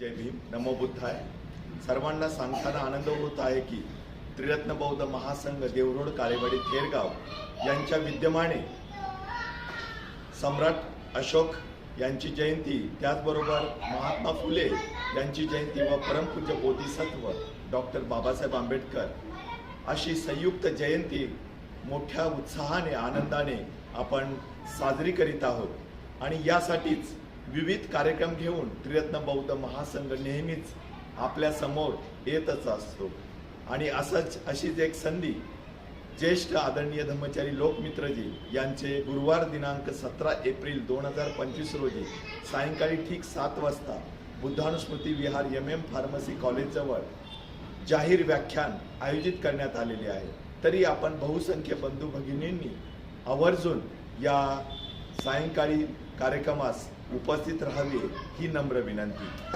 जय भीम. नमो बुद्धाय. सर्वांना सांगताना आनंद होत आहे की त्रिरत्न बौद्ध महासंघ देवरोड काळेवाडी थेरगाव यांच्या विद्यमाने सम्राट अशोक यांची जयंती त्याचबरोबर महात्मा फुले यांची जयंती व परमपूज्य बोधिसत्व डॉक्टर बाबासाहेब आंबेडकर अशी संयुक्त जयंती मोठ्या उत्साहाने आनंदाने आपण साजरी करीत आहोत. आणि यासाठीच विविध कार्यक्रम घेऊन त्रिरत्न बौद्ध महासंघ नेहमीच आपल्यासमोर येतच असतो. आणि असंच अशीच एक संधी ज्येष्ठ आदरणीय धर्मचारी लोकमित्रजी यांचे गुरुवार दिनांक सतरा एप्रिल दोन हजार पंचवीस रोजी सायंकाळी ठीक सात वाजता Buddhanusmriti Vihar M M pharmacy कॉलेजजवळ जाहीर व्याख्यान आयोजित करण्यात आलेले आहे. तरी आपण बहुसंख्य बंधू भगिनींनी आवर्जून या सायंकाळी कार्यक्रमास उपस्थित राहावे ही नम्र विनंती.